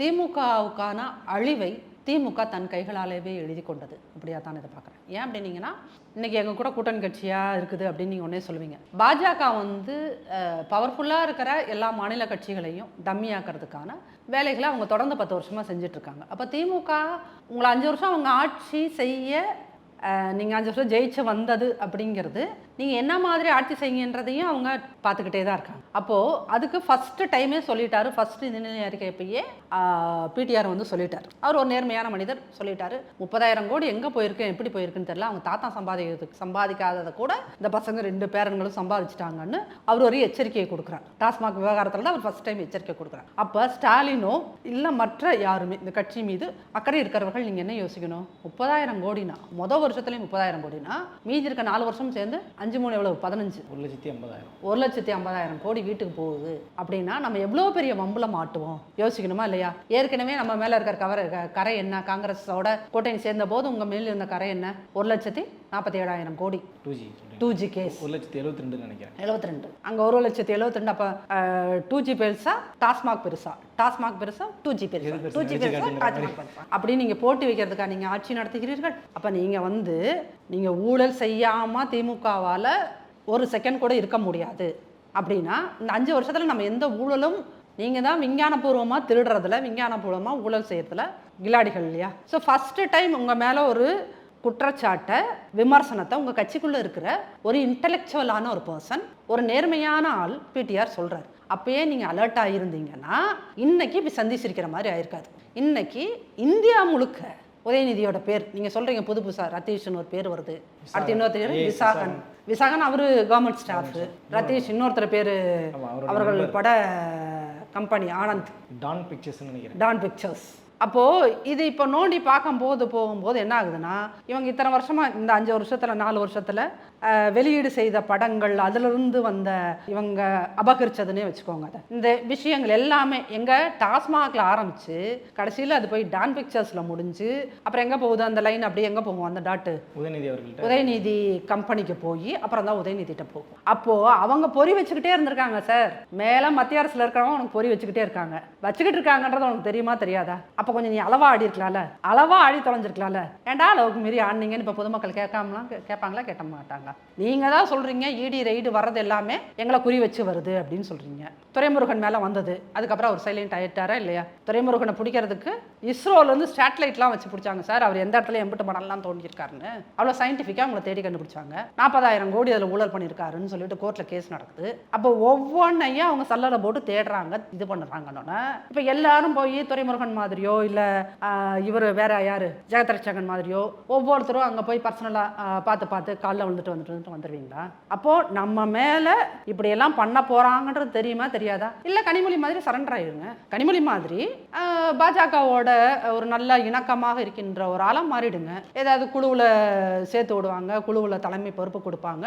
[SPEAKER 1] திமுகவுக்கான அழிவை திமுக தன் கைகளாலேயே எழுதி கொண்டது. அப்படியா தான் இதை பார்க்குறேன். ஏன் அப்படின்னீங்கன்னா இன்னைக்கு எங்கள் கூட கூட்டணி கட்சியாக இருக்குது அப்படின்னு நீங்கள் ஒன்றே சொல்லுவீங்க. பாஜக வந்து பவர்ஃபுல்லாக இருக்கிற எல்லா மாநில கட்சிகளையும் டம்மியாக்கிறதுக்கான வேலைகளை அவங்க தொடர்ந்து பத்து வருஷமாக செஞ்சிட்ருக்காங்க. அப்போ திமுக உங்களை அஞ்சு வருஷம் அவங்க ஆட்சி செய்ய நீங்கள் அஞ்சு வருஷம் ஜெயிச்சு வந்தது அப்படிங்கிறது நீங்கள் என்ன மாதிரி ஆட்சி செய்யுங்கன்றதையும் அவங்க பார்த்துக்கிட்டே தான் இருக்காங்க. அப்போது அதுக்கு ஃபஸ்ட்டு டைமே சொல்லிட்டாரு. ஃபஸ்ட்டு நிதிநிலை அறிக்கைப்பயே பிடிஆர் வந்து சொல்லிட்டார். அவர் ஒரு நேர்மையான மனிதர் சொல்லிட்டாரு. முப்பதாயிரம் கோடி எங்கே போயிருக்கு எப்படி போயிருக்குன்னு தெரியல. அவங்க தாத்தா சம்பாதிக்கிறதுக்கு சம்பாதிக்காததை கூட இந்த பசங்க ரெண்டு பேரன்களும் சம்பாதிச்சிட்டாங்கன்னு அவர் ஒரு எச்சரிக்கையை கொடுக்குறார். டாஸ்மாக் விவகாரத்தில் தான் அவர் ஃபஸ்ட் டைம் எச்சரிக்கை கொடுக்குறார். அப்போ ஸ்டாலினோ இல்லை மற்ற யாருமே இந்த கட்சி மீது அக்கறை இருக்கிறவர்கள் நீங்கள் என்ன யோசிக்கணும்? முப்பதாயிரம் கோடினா மொதல் வருஷத்துலேயும் முப்பதாயிரம் கோடினா மீதி இருக்க நாலு வருஷம் சேர்ந்து அஞ்சு மூணு எவ்வளவு? பதினஞ்சு.
[SPEAKER 3] ஒரு லட்சத்தி ஐம்பதாயிரம்.
[SPEAKER 1] ஒரு லட்சத்தி ஐம்பதாயிரம் கோடி வீட்டுக்கு போகுது. அப்படின்னா நம்ம எவ்வளோ பெரிய வம்புல மாட்டுவோம்? யோசிக்கணுமா இல்லையா? ஏற்கனவே நம்ம மேலே இருக்கிற கவரை கரை என்ன? காங்கிரஸோட கூட்டணி சேர்ந்த போது உங்கள் மேல இருந்த கரை என்ன? ஒரு லட்சத்தி நாற்பத்தி ஏழாயிரம் கோடி
[SPEAKER 3] two G
[SPEAKER 1] two G case
[SPEAKER 3] ஒரு லட்சத்தி எழுபத்தி ரெண்டுன்னு நினைக்கிறேன்.
[SPEAKER 1] எழுபத்தி ரெண்டு அங்கே ஒரு லட்சத்தி எழுபத்தி ரெண்டு அப்போ டூ ஜி பெருசா டாஸ்மாக் பெருசா? டாஸ்மாக் பெருசா டூ ஜி பெருசா? டூ ஜி பெருசா டாஸ்மாக் பெருசா? அப்படி நீங்கள் போட்டி வைக்கிறதுக்கா நீங்கள் ஆட்சி நடத்துகிறீர்கள். அப்போ நீங்கள் வந்து நீங்கள் ஊழல் செய்யாமல் திமுகவால் ஒரு செகண்ட் கூட இருக்க முடியாது. அப்படின்னா இந்த அஞ்சு வருஷத்தில் நம்ம எந்த ஊழலும் நீங்கள் தான் விஞ்ஞானபூர்வமாக திருடுறதில் விஞ்ஞானபூர்வமாக ஊழல் செய்கிறதுல கிலாடிகள் இல்லையா? ஸோ ஃபஸ்ட்டு டைம் உங்கள் மேலே ஒரு குற்றச்சாட்டை விமர்சனத்தை உங்கள் கட்சிக்குள்ளே இருக்கிற ஒரு இன்டெலெக்சுவலான ஒரு பர்சன் ஒரு நேர்மையான ஆள் பிடிஆர் சொல்கிறார் அப்பயே நீங்கள் அலர்ட் ஆகியிருந்தீங்கன்னா இன்னைக்கு இப்படி சந்திச்சிருக்கிற மாதிரி ஆயிருக்காது. இன்னைக்கு இந்தியா முழுக்க உதயநிதியோட பேர். நீங்கள் சொல்கிறீங்க புது புதுசாக ரத்தீஷ்னு ஒரு பேர் வருது. அடுத்து இன்னொருத்தர் விசாகன். விசாகன். அவர் கவர்மெண்ட் ஸ்டாஃப் ரத்தீஷ் இன்னொருத்தர் பேர் அவர்கள். பட கம்பெனி ஆனந்த்.
[SPEAKER 3] டான் நினைக்கிறேன்.
[SPEAKER 1] Dawn pictures. அப்போது இது இப்போ நோண்டி பார்க்கும்போது போகும்போது என்ன ஆகுதுன்னா இவங்க இத்தனை வருஷமாக இந்த அஞ்சு வருஷத்தில் நாலு வருஷத்தில் வெளியீடு செய்த படங்கள் அதிலிருந்து வந்த இவங்க அபகரிச்சதுன்னே வச்சுக்கோங்க அதை. இந்த விஷயங்கள் எல்லாமே எங்கள் டாஸ்மாகில் ஆரம்பித்து கடைசியில் அது போய் டான் பிக்சர்ஸில் முடிஞ்சு அப்புறம் எங்கே போகுது? அந்த லைன் அப்படியே எங்கே போகும்? அந்த டாட்டு.
[SPEAKER 3] உதயநிதி அவர்கள்ட்ட.
[SPEAKER 1] உதயநிதி கம்பெனிக்கு போய் அப்புறம் தான் உதயநிதிட்ட போகும். அப்போ அவங்க பொறி வச்சுக்கிட்டே இருந்திருக்காங்க சார். மேலே மத்திய அரசுல இருக்கிறவங்க உனக்கு பொறி வச்சுக்கிட்டே இருக்காங்க. வச்சுக்கிட்டு இருக்காங்கன்றது உனக்கு தெரியுமா? தெரியாதா? அப்போ கொஞ்சம் நீ அளவா ஆடி இருக்கலாம்ல. அளவா ஆடி தொலைஞ்சிருக்கலாம்ல. ஏன்டா அளவுக்கு மீறி ஆடினீங்கன்னு இப்போ பொதுமக்கள் கேட்காமலாம் கேட்பாங்களா? கேட்க சொல்கிறாங்க நீங்க தான் சொல்கிறீங்க இடி ரைடு வர்றது எல்லாமே எங்களை குறி வச்சு வருது அப்படின்னு சொல்கிறீங்க துறைமுருகன் மேலே வந்தது. அதுக்கப்புறம் அவர் சைலண்ட் ஆகிட்டாரா இல்லையா? துறைமுருகனை பிடிக்கிறதுக்கு இஸ்ரோலேருந்து சேட்டலைட்லாம் வச்சு பிடிச்சாங்க சார். அவர் எந்த இடத்துல எம்பிட்டு மடல்லாம் தோண்டியிருக்காருன்னு. அவ்வளோ சயின்டிஃபிக்காக அவங்கள தேடி கண்டுபிடிச்சாங்க. நாற்பதாயிரம் கோடி அதில் ஊழல் பண்ணியிருக்காருன்னு சொல்லிட்டு கோர்ட்டில் கேஸ் நடக்குது. அப்போ ஒவ்வொன்றையும் அவங்க சல்லடை போட்டு தேடுறாங்க இது பண்ணுறாங்கன்னொன்னே. இப்போ எல்லாரும் போய் துறைமுருகன் மாதிரியோ இல்லை இவர் வேற யார்? ஜெகத்ரட்சகன் மாதிரியோ ஒவ்வொருத்தரும் அங்கே போய் பர்சனலாக பார்த்து பார்த்து காலில் விழுந்துட்டு வந்துட்டு வந்துட்டு வந்துடுவீங்களா அப்போது நம்ம மேலே இப்படியெல்லாம் பண்ண போகிறாங்கன்றது தெரியுமா தெரியாதா? இல்லை கனிமொழி மாதிரி சரண்டர் ஆயிருங்க. கனிமொழி மாதிரி பாஜகவோட ஒரு நல்ல இணக்கமாக இருக்கின்ற ஒரு ஆளாக மாறிடுங்க. ஏதாவது குழுவில் சேர்த்து விடுவாங்க குழுவில் தலைமை பொறுப்பு கொடுப்பாங்க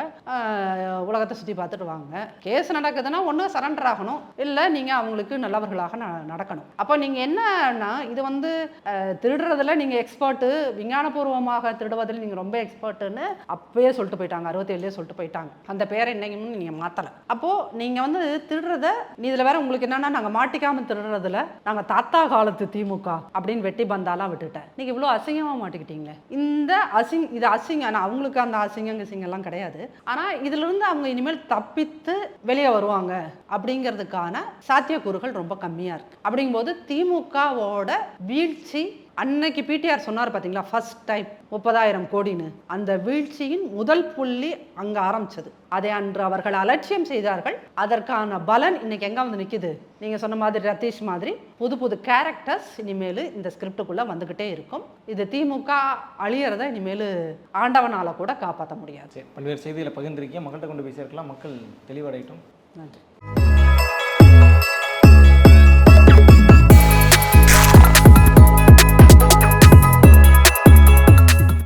[SPEAKER 1] உலகத்தை சுற்றி பார்த்துட்டு வாங்க. கேஸ் நடக்குதுன்னா ஒன்று சரண்டர் ஆகணும். இல்லை நீங்கள் அவங்களுக்கு நல்லவர்களாக ந- நடக்கணும். அப்போ நீங்கள் என்னன்னா இது வந்து திருடுறதில் திருடுறதுல நீங்கள் எக்ஸ்பர்ட்டு விஞ்ஞானபூர்வமாக திருடுவதில் நீங்கள் ரொம்ப எக்ஸ்பர்ட்டுன்னு அப்பயே சொல்லிட்டு போயிட்டாங்க. அறுபத்தேழுலேயே சொல்லிட்டு போயிட்டாங்க. அந்த பேரை இன்னைக்கும் நீங்கள் மாற்றலை அப்போது நீங்கள் வந்து திருடுறத நீ இதில் வேற உங்களுக்கு என்னன்னா நாங்கள் மாட்டிக்காமல் திருடுறதுல நாங்கள் தாத்தா காலத்து திமுக அப்படின்னு வெட்டி பந்தாலாம் விட்டுட்டேன். நீங்கள் இவ்வளோ அசிங்கமாக மாட்டிக்கிட்டீங்களே. இந்த அசிங் இது அசிங்க ஆனால் அவங்களுக்கு அந்த அசிங்கங்க கிசிங்கெல்லாம் கிடையாது. ஆனால் இதிலிருந்து அவங்க இனிமேல் தப்பித்து வெளியே வருவாங்க அப்படிங்கிறதுக்கான சாத்தியக்கூறுகள் ரொம்ப கம்மியாக இருக்குது அப்படிங்கும்போது திமுகவோட வீழ்ச்சி அன்னைக்கு பிடிஆர் சொன்னார் பார்த்தீங்களா ஃபர்ஸ்ட் டைம் முப்பதாயிரம் கோடின்னு. அந்த வீழ்ச்சியின் முதல் புள்ளி அங்கே ஆரம்பிச்சது. அதை அன்று அவர்கள் அலட்சியம் செய்தார்கள். அதற்கான பலன் இன்னைக்கு எங்கே வந்து நிற்கிது நீங்கள் சொன்ன மாதிரி ரதீஷ் மாதிரி புது புது கேரக்டர்ஸ் இனிமேல் இந்த ஸ்கிரிப்டுக்குள்ளே வந்துக்கிட்டே இருக்கும். இது திமுக அழியறத இனிமேல் ஆண்டவனால கூட காப்பாற்ற முடியாது.
[SPEAKER 3] பல்வேறு செய்திகளை பகிர்ந்திருக்கீங்க. மக்கள்கிட்ட கொண்டு போய் சேர்க்கலாம். மக்கள் தெளிவடையட்டும்.
[SPEAKER 1] நன்றி.